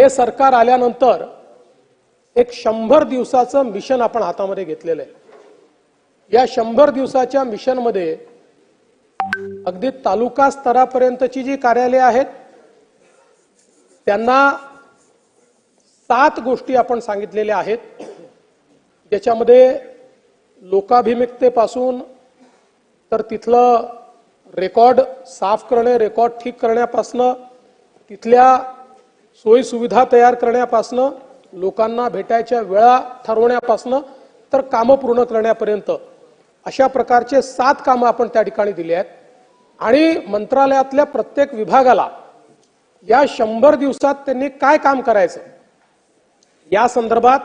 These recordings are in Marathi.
हे सरकार आल्यानंतर एक शंभर दिवसाचं मिशन आपण हातामध्ये घेतलेलं आहे. या शंभर दिवसाच्या मिशनमध्ये अगदी तालुका स्तरापर्यंतची जी कार्यालये आहेत त्यांना सात गोष्टी आपण सांगितलेल्या आहेत. ज्याच्यामध्ये लोकाभिमुखतेपासून तर तिथलं रेकॉर्ड साफ करणे रेकॉर्ड ठीक करण्यापासनं तिथल्या सोयीसुविधा तयार करण्यापासनं लोकांना भेटायच्या वेळा ठरवण्यापासनं तर कामं पूर्ण करण्यापर्यंत. अशा प्रकारचे सात कामं आपण त्या ठिकाणी दिली आहेत. आणि मंत्रालयातल्या प्रत्येक विभागाला या शंभर दिवसात त्यांनी काय काम करायचं? या संदर्भात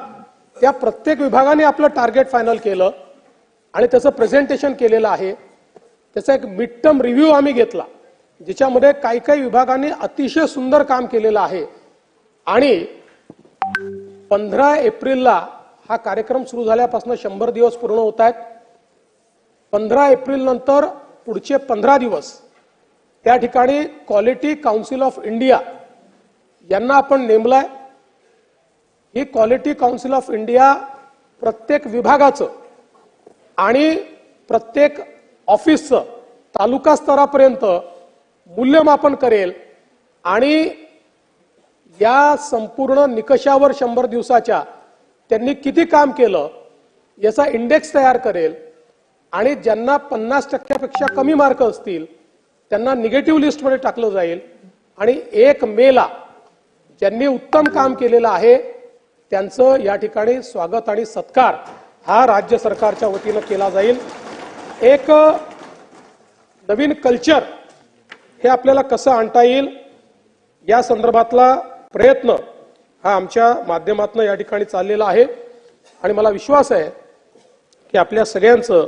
त्या प्रत्येक विभागाने आपलं टार्गेट फायनल केलं आणि त्याचं प्रेझेंटेशन केलेलं आहे. त्याचा एक मिड टर्म रिव्ह्यू आम्ही घेतला ज्याच्यामध्ये काही काही विभागांनी अतिशय सुंदर काम केलेलं आहे. आणि पंधरा एप्रिलला हा कार्यक्रम सुरू झाल्यापासून शंभर दिवस पूर्ण होत आहेत. पंधरा एप्रिल नंतर पुढचे पंधरा दिवस त्या ठिकाणी क्वालिटी काउन्सिल ऑफ इंडिया यांना आपण नेमलाय. ही क्वालिटी काउन्सिल ऑफ इंडिया प्रत्येक विभागाचं आणि प्रत्येक ऑफिसचं तालुका स्तरापर्यंत मूल्यमापन करेल आणि या संपूर्ण निकषावर शंभर दिवसाच्या त्यांनी किती काम केलं याचा इंडेक्स तयार करेल आणि ज्यांना पन्नास टक्क्यापेक्षा कमी मार्क असतील त्यांना निगेटिव्ह लिस्टमध्ये टाकलं जाईल. आणि एक मेला ज्यांनी उत्तम काम केलेलं आहे त्यांचं या ठिकाणी स्वागत आणि सत्कार हा राज्य सरकारच्या वतीनं केला जाईल. एक नवीन कल्चर हे आपल्याला कसं आणता येईल या संदर्भातला प्रयत्न हा आमच्या माध्यमातून या ठिकाणी चाललेला आहे. आणि मला विश्वास आहे की आपल्या सगळ्यांचं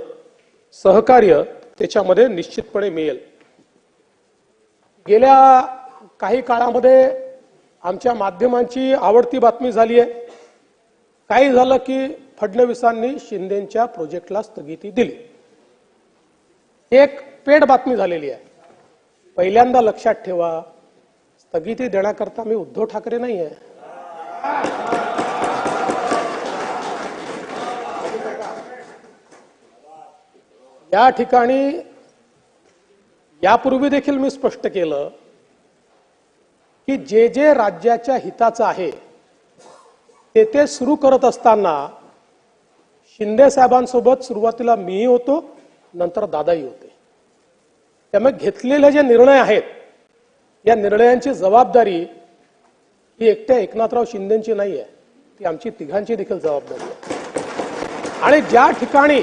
सहकार्य त्याच्यामध्ये निश्चितपणे मिळेल. गेल्या काही काळामध्ये आमच्या माध्यमांची आवडती बातमी झाली आहे. काही झालं की फडणवीसांनी शिंदेच्या प्रोजेक्टला स्थगिती दिली. एक पेड बातमी झालेली आहे. पहिल्यांदा लक्षात ठेवा स्थगिती देण्याकरता मी उद्धव ठाकरे नाही आहे या ठिकाणी यापूर्वी देखील मी स्पष्ट केलं की जे जे राज्याच्या हिताचं आहे ते ते सुरू करत असताना शिंदे साहेबांसोबत सुरुवातीला मीही होतो नंतर दादाही होते. त्यामुळे घेतलेले जे निर्णय आहेत या निर्णयांची जबाबदारी ही एकट्या एकनाथराव शिंदेची नाही आहे ती आमची तिघांची देखील जबाबदारी आहे. आणि ज्या ठिकाणी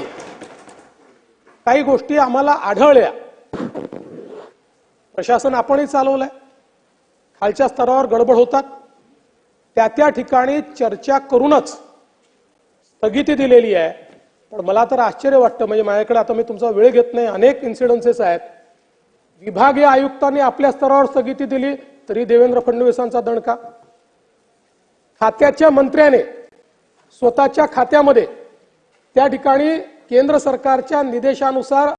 काही गोष्टी आम्हाला आढळल्या प्रशासन आपणही चालवलंय खालच्या स्तरावर गडबड होतात त्या त्या ठिकाणी चर्चा करूनच स्थगिती दिलेली आहे. पण मला तर आश्चर्य वाटतं म्हणजे माझ्याकडे आता मी तुमचा वेळ घेत नाही अनेक इन्सिडन्सेस आहेत. विभागीय आयुक्तांनी आपल्या स्तरावर स्थगिती दिली तरी देवेंद्र फडणवीसांचा दणका. खात्याच्या मंत्र्याने स्वतःच्या खात्यामध्ये त्या ठिकाणी केंद्र सरकारच्या निर्देशानुसार